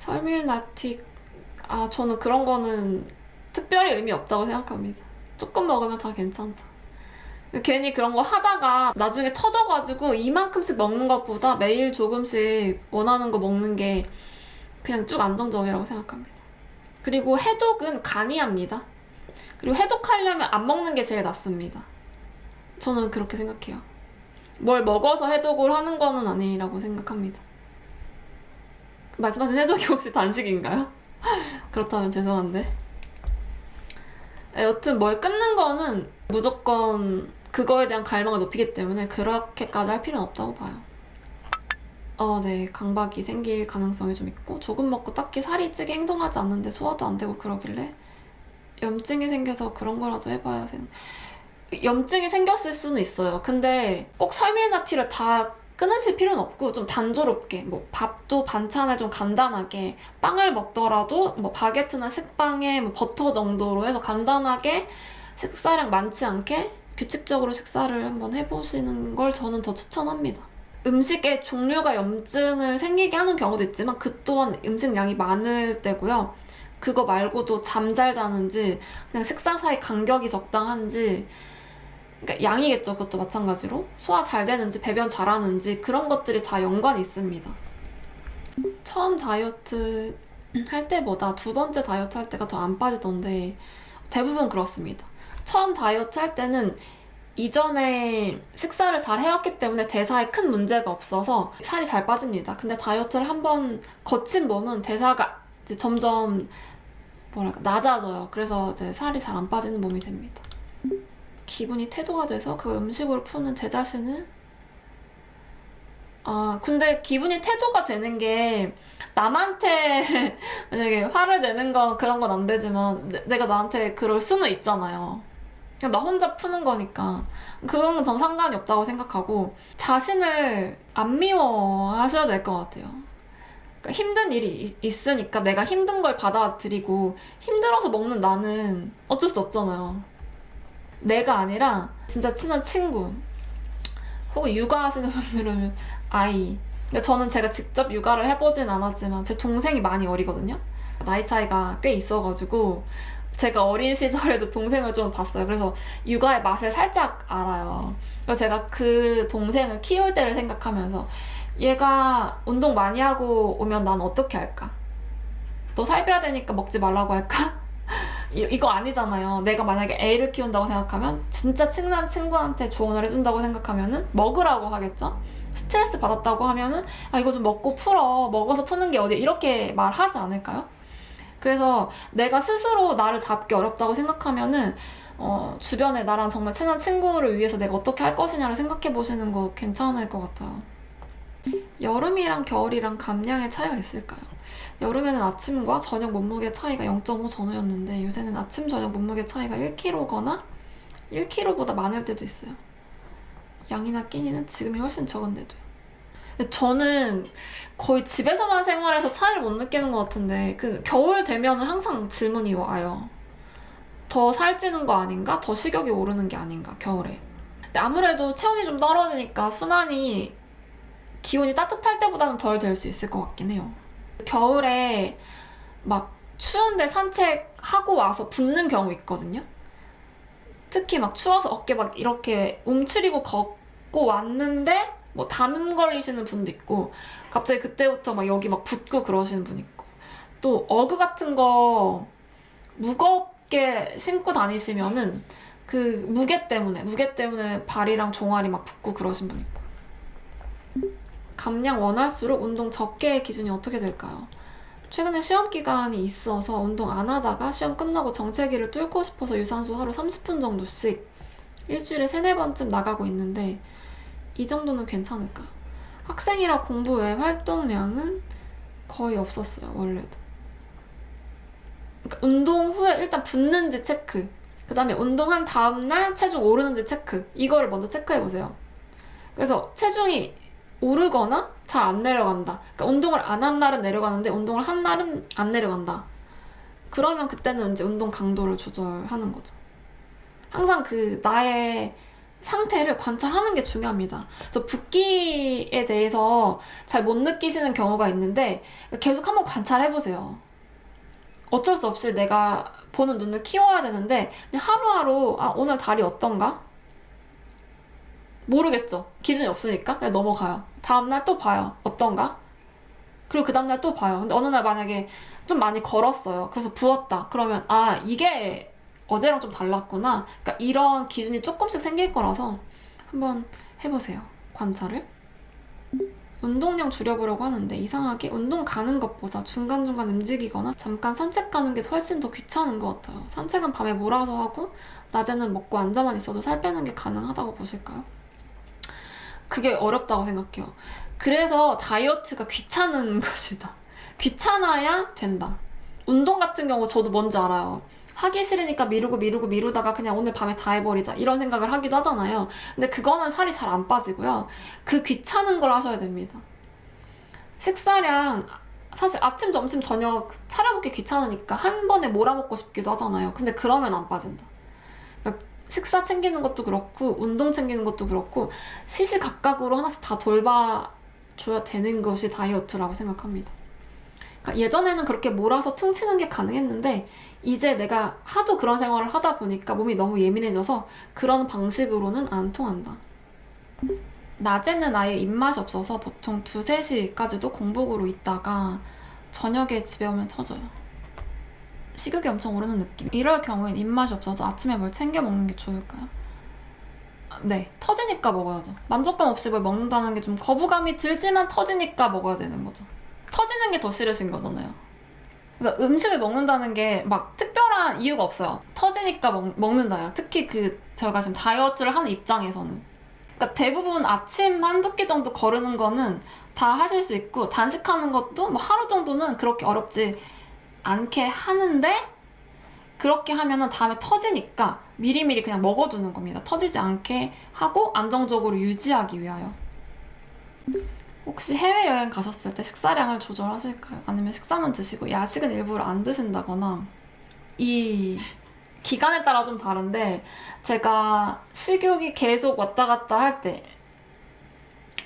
설밀나틱 아 저는 그런 거는 특별히 의미 없다고 생각합니다. 조금 먹으면 다 괜찮다. 괜히 그런 거 하다가 나중에 터져가지고 이만큼씩 먹는 것보다 매일 조금씩 원하는 거 먹는 게 그냥 쭉 안정적이라고 생각합니다. 그리고 해독은 간이 합니다. 그리고 해독하려면 안 먹는 게 제일 낫습니다. 저는 그렇게 생각해요. 뭘 먹어서 해독을 하는 거는 아니라고 생각합니다. 말씀하신 해독이 혹시 단식인가요? 그렇다면 죄송한데. 네, 여튼 뭘 끊는 거는 무조건 그거에 대한 갈망을 높이기 때문에 그렇게까지 할 필요는 없다고 봐요. 어, 네. 강박이 생길 가능성이 좀 있고 조금 먹고 딱히 살이 찌게 행동하지 않는데 소화도 안 되고 그러길래 염증이 생겨서 그런 거라도 해봐야 되는 염증이 생겼을 수는 있어요. 근데 꼭 설밀나티를 다 끊으실 필요는 없고 좀 단조롭게 뭐 밥도 반찬을 좀 간단하게 빵을 먹더라도 뭐 바게트나 식빵에 뭐 버터 정도로 해서 간단하게 식사량 많지 않게 규칙적으로 식사를 한번 해보시는 걸 저는 더 추천합니다. 음식의 종류가 염증을 생기게 하는 경우도 있지만 그 또한 음식 양이 많을 때고요. 그거 말고도 잠 잘 자는지 그냥 식사 사이 간격이 적당한지 그러니까 양이겠죠. 그것도 마찬가지로 소화 잘 되는지 배변 잘하는지 그런 것들이 다 연관이 있습니다. 처음 다이어트 할 때보다 두 번째 다이어트 할 때가 더 안 빠지던데 대부분 그렇습니다. 처음 다이어트 할 때는 이전에 식사를 잘 해왔기 때문에 대사에 큰 문제가 없어서 살이 잘 빠집니다. 근데 다이어트를 한번 거친 몸은 대사가 이제 점점 뭐랄까 낮아져요. 그래서 이제 살이 잘 안 빠지는 몸이 됩니다. 기분이 태도가 돼서 그 음식으로 푸는 제 자신을 아 근데 기분이 태도가 되는 게 남한테 만약에 화를 내는 건 그런 건 안 되지만 내, 내가 나한테 그럴 수는 있잖아요. 그냥 나 혼자 푸는 거니까 그런 건 전 상관이 없다고 생각하고 자신을 안 미워하셔야 될 것 같아요. 그러니까 힘든 일이 있- 있으니까 내가 힘든 걸 받아들이고 힘들어서 먹는 나는 어쩔 수 없잖아요. 내가 아니라 진짜 친한 친구 혹은 육아하시는 분들은 아이 근데 저는 제가 직접 육아를 해보진 않았지만 제 동생이 많이 어리거든요. 나이 차이가 꽤 있어가지고 제가 어린 시절에도 동생을 좀 봤어요. 그래서 육아의 맛을 살짝 알아요. 그래서 제가 그 동생을 키울 때를 생각하면서 얘가 운동 많이 하고 오면 난 어떻게 할까? 너 살 빼야 되니까 먹지 말라고 할까? 이, 이거 아니잖아요. 내가 만약에 애를 키운다고 생각하면 진짜 친한 친구한테 조언을 해준다고 생각하면은 먹으라고 하겠죠? 스트레스 받았다고 하면은 아 이거 좀 먹고 풀어 먹어서 푸는 게 어디 이렇게 말하지 않을까요? 그래서 내가 스스로 나를 잡기 어렵다고 생각하면은 어, 주변에 나랑 정말 친한 친구를 위해서 내가 어떻게 할 것이냐를 생각해 보시는 거 괜찮을 것 같아요. 여름이랑 겨울이랑 감량의 차이가 있을까요? 여름에는 아침과 저녁 몸무게 차이가 0.5 전후였는데 요새는 아침 저녁 몸무게 차이가 1kg거나 1kg보다 많을 때도 있어요. 양이나 끼니는 지금이 훨씬 적은데도요. 근데 저는 거의 집에서만 생활해서 차이를 못 느끼는 것 같은데 그 겨울 되면 항상 질문이 와요. 더 살찌는 거 아닌가? 더 식욕이 오르는 게 아닌가? 겨울에. 근데 아무래도 체온이 좀 떨어지니까 순환이 기온이 따뜻할 때보다는 덜 될 수 있을 것 같긴 해요. 겨울에 막 추운데 산책하고 와서 붓는 경우 있거든요. 특히 막 추워서 어깨 막 이렇게 움츠리고 걷고 왔는데 뭐 담음 걸리시는 분도 있고 갑자기 그때부터 막 여기 막 붓고 그러시는 분 있고 또 어그 같은 거 무겁게 신고 다니시면은 그 무게 때문에 무게 때문에 발이랑 종아리 막 붓고 그러신 분 있고 감량 원할수록 운동 적게의 기준이 어떻게 될까요? 최근에 시험 기간이 있어서 운동 안 하다가 시험 끝나고 정체기를 뚫고 싶어서 유산소 하루 30분 정도씩 일주일에 세네 번쯤 나가고 있는데 이 정도는 괜찮을까요? 학생이라 공부 외 활동량은 거의 없었어요, 원래도. 그러니까 운동 후에 일단 붙는지 체크. 그 다음에 운동한 다음날 체중 오르는지 체크. 이거를 먼저 체크해보세요. 그래서 체중이 오르거나 잘 안 내려간다. 그러니까 운동을 안 한 날은 내려가는데 운동을 한 날은 안 내려간다. 그러면 그때는 이제 운동 강도를 조절하는 거죠. 항상 그 나의 상태를 관찰하는 게 중요합니다. 그래서 붓기에 대해서 잘 못 느끼시는 경우가 있는데 계속 한번 관찰해 보세요. 어쩔 수 없이 내가 보는 눈을 키워야 되는데 그냥 하루하루 아 오늘 달이 어떤가? 모르겠죠. 기준이 없으니까 그냥 넘어가요. 다음날 또 봐요. 어떤가? 그리고 그 다음날 또 봐요. 근데 어느 날 만약에 좀 많이 걸었어요. 그래서 부었다. 그러면 아 이게 어제랑 좀 달랐구나. 그러니까 이런 기준이 조금씩 생길 거라서 한번 해보세요. 관찰을. 운동량 줄여보려고 하는데 이상하게 운동 가는 것보다 중간중간 움직이거나 잠깐 산책 가는 게 훨씬 더 귀찮은 것 같아요. 산책은 밤에 몰아서 하고 낮에는 먹고 앉아만 있어도 살 빼는 게 가능하다고 보실까요? 그게 어렵다고 생각해요. 그래서 다이어트가 귀찮은 것이다. 귀찮아야 된다. 운동 같은 경우 저도 뭔지 알아요. 하기 싫으니까 미루고 미루고 미루다가 그냥 오늘 밤에 다 해버리자 이런 생각을 하기도 하잖아요. 근데 그거는 살이 잘 안 빠지고요. 그 귀찮은 걸 하셔야 됩니다. 식사량 사실 아침, 점심, 저녁 차려먹기 귀찮으니까 한 번에 몰아먹고 싶기도 하잖아요. 근데 그러면 안 빠진다. 식사 챙기는 것도 그렇고 운동 챙기는 것도 그렇고 시시각각으로 하나씩 다 돌봐줘야 되는 것이 다이어트라고 생각합니다. 그러니까 예전에는 그렇게 몰아서 퉁치는 게 가능했는데 이제 내가 하도 그런 생활을 하다 보니까 몸이 너무 예민해져서 그런 방식으로는 안 통한다. 낮에는 아예 입맛이 없어서 보통 2, 3시까지도 공복으로 있다가 저녁에 집에 오면 터져요. 식욕이 엄청 오르는 느낌. 이럴 경우엔 입맛이 없어도 아침에 뭘 챙겨 먹는 게 좋을까요? 아, 네, 터지니까 먹어야죠. 만족감 없이 뭘 먹는다는 게 좀 거부감이 들지만 터지니까 먹어야 되는 거죠. 터지는 게 더 싫으신 거잖아요. 그래서 음식을 먹는다는 게 막 특별한 이유가 없어요. 터지니까 먹, 먹는다요. 특히 그 저희가 지금 다이어트를 하는 입장에서는. 그러니까 대부분 아침 한두 끼 정도 거르는 거는 다 하실 수 있고 단식하는 것도 뭐 하루 정도는 그렇게 어렵지 않게 하는데 그렇게 하면은 다음에 터지니까 미리미리 그냥 먹어두는 겁니다. 터지지 않게 하고 안정적으로 유지하기 위하여. 혹시 해외여행 가셨을 때 식사량을 조절하실까요? 아니면 식사만 드시고 야식은 일부러 안 드신다거나 이 기간에 따라 좀 다른데 제가 식욕이 계속 왔다 갔다 할 때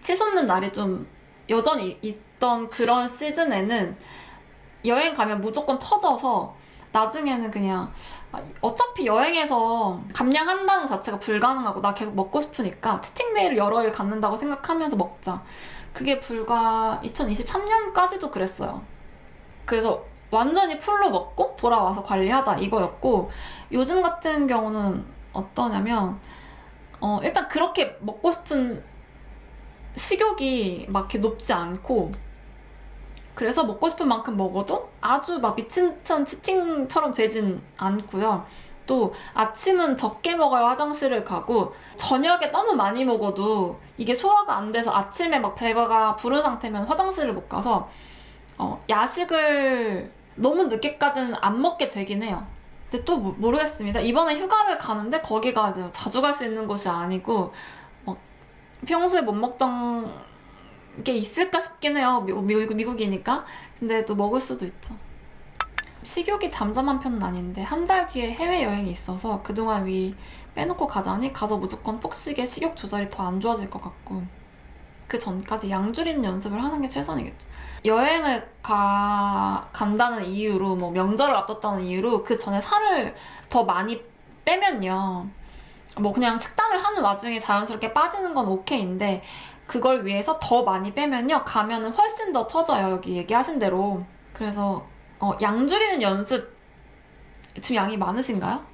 치솟는 날이 좀 여전히 있던 그런 시즌에는 여행 가면 무조건 터져서 나중에는 그냥 아, 어차피 여행에서 감량한다는 것 자체가 불가능하고 나 계속 먹고 싶으니까 치팅데이를 여러 일 갖는다고 생각하면서 먹자. 그게 불과 2023년까지도 그랬어요. 그래서 완전히 풀로 먹고 돌아와서 관리하자 이거였고 요즘 같은 경우는 어떠냐면 어, 일단 그렇게 먹고 싶은 식욕이 막 이렇게 높지 않고 그래서 먹고 싶은 만큼 먹어도 아주 막 미친 듯한 치팅처럼 되진 않고요. 또 아침은 적게 먹어야 화장실을 가고 저녁에 너무 많이 먹어도 이게 소화가 안 돼서 아침에 막 배가 부른 상태면 화장실을 못 가서 어, 야식을 너무 늦게까지는 안 먹게 되긴 해요. 근데 또 모- 모르겠습니다. 이번에 휴가를 가는데 거기가 자주 갈 수 있는 곳이 아니고 어, 평소에 못 먹던 게 있을까 싶긴 해요. 미, 미, 미국이니까. 근데 또 먹을 수도 있죠. 식욕이 잠잠한 편은 아닌데 한 달 뒤에 해외여행이 있어서 그동안 미리 빼놓고 가자니 가서 무조건 폭식에 식욕 조절이 더 안 좋아질 것 같고 그 전까지 양 줄이는 연습을 하는 게 최선이겠죠. 여행을 가, 간다는 이유로 뭐 명절을 앞뒀다는 이유로 그 전에 살을 더 많이 빼면요. 뭐 그냥 식단을 하는 와중에 자연스럽게 빠지는 건 오케이인데 그걸 위해서 더 많이 빼면요. 가면은 훨씬 더 터져요. 여기 얘기하신 대로. 그래서 어, 양 줄이는 연습 지금 양이 많으신가요?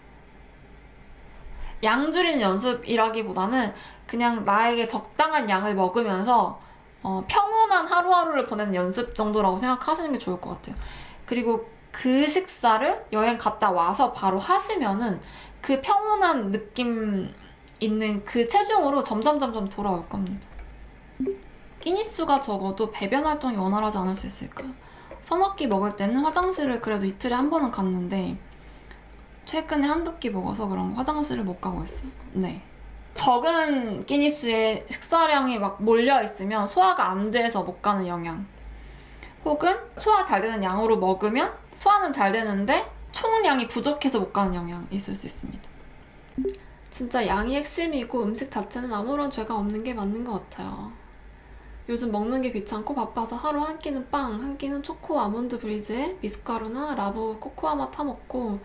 양 줄이는 연습이라기보다는 그냥 나에게 적당한 양을 먹으면서 어, 평온한 하루하루를 보내는 연습 정도라고 생각하시는 게 좋을 것 같아요. 그리고 그 식사를 여행 갔다 와서 바로 하시면은 그 평온한 느낌 있는 그 체중으로 점점 점점 돌아올 겁니다. 끼니수가 적어도 배변 활동이 원활하지 않을 수 있을까요? 서너 끼 먹을 때는 화장실을 그래도 이틀에 한 번은 갔는데 최근에 한두 끼 먹어서 그런 화장실을 못 가고 있어요. 네. 적은 끼니수에 식사량이 막 몰려 있으면 소화가 안 돼서 못 가는 영양. 혹은 소화 잘 되는 양으로 먹으면 소화는 잘 되는데 총량이 부족해서 못 가는 영향이 있을 수 있습니다. 진짜 양이 핵심이고 음식 자체는 아무런 죄가 없는 게 맞는 것 같아요. 요즘 먹는 게 귀찮고 바빠서 하루 한 끼는 빵, 한 끼는 초코 아몬드 브리즈에 미숫가루나 라브 코코아 맛 타 먹고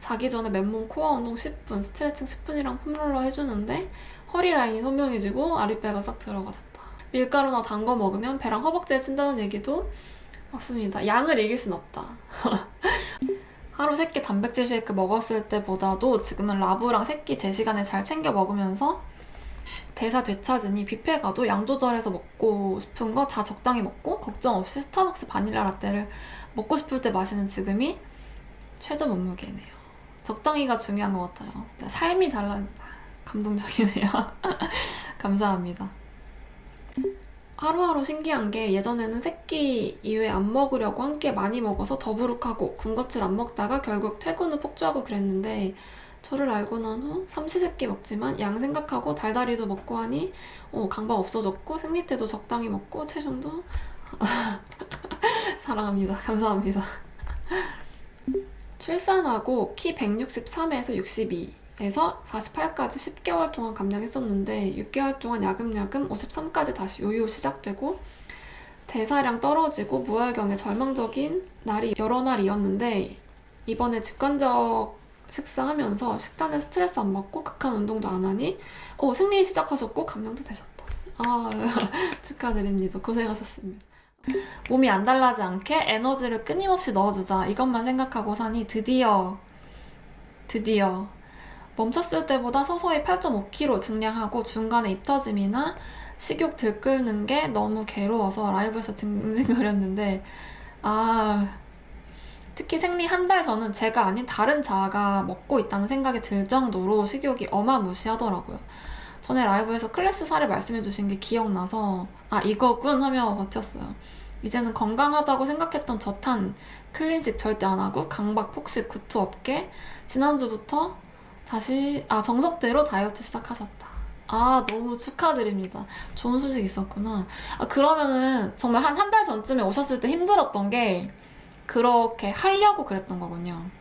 자기 전에 맨몸 코어 운동 10분, 스트레칭 10분이랑 폼롤러 해주는데 허리 라인이 선명해지고 아랫배가 싹 들어가졌다. 밀가루나 단 거 먹으면 배랑 허벅지에 친다는 얘기도 맞습니다. 양을 이길 순 없다. 하루 세끼 단백질 쉐이크 먹었을 때보다도 지금은 라브랑 새끼 제 시간에 잘 챙겨 먹으면서 대사 되찾으니 뷔페 가도 양 조절해서 먹고 싶은 거 다 적당히 먹고 걱정 없이 스타벅스 바닐라 라떼를 먹고 싶을 때 마시는 지금이 최저 몸무게네요. 적당히가 중요한 것 같아요. 네, 삶이 달라 감동적이네요. 감사합니다. 하루하루 신기한 게 예전에는 새끼 이외 안 먹으려고 한 끼 많이 먹어서 더부룩하고 군것질 안 먹다가 결국 퇴근 후 폭주하고 그랬는데 저를 알고 난 후 삼시세끼 먹지만 양 생각하고 달달이도 먹고 하니 어, 강박 없어졌고 생리 때도 적당히 먹고 체중도 사랑합니다. 감사합니다. 출산하고 키 163에서 62에서 48까지 10개월 동안 감량했었는데 6개월 동안 야금야금 53까지 다시 요요 시작되고 대사량 떨어지고 무혈경에 절망적인 날이 여러 날이었는데 이번에 직관적 식사하면서 식단에 스트레스 안 받고 극한 운동도 안 하니 어, 생리 시작하셨고 감량도 되셨다. 아 축하드립니다. 고생하셨습니다. 몸이 안 달라지 않게 에너지를 끊임없이 넣어주자 이것만 생각하고 사니 드디어 드디어 멈췄을 때보다 서서히 8.5kg 증량하고 중간에 입 터짐이나 식욕 들끓는 게 너무 괴로워서 라이브에서 징징거렸는데 아 특히 생리 한 달 전은 제가 아닌 다른 자아가 먹고 있다는 생각이 들 정도로 식욕이 어마무시하더라고요. 전에 라이브에서 클래스 사례 말씀해 주신 게 기억나서 아 이거군 하며 버텼어요. 이제는 건강하다고 생각했던 저탄 클린식 절대 안 하고 강박 폭식 구토 없게 지난주부터 다시 아 정석대로 다이어트 시작하셨다. 아 너무 축하드립니다. 좋은 소식 있었구나. 아 그러면은 정말 한 한 달 전쯤에 오셨을 때 힘들었던 게 그렇게 하려고 그랬던 거군요.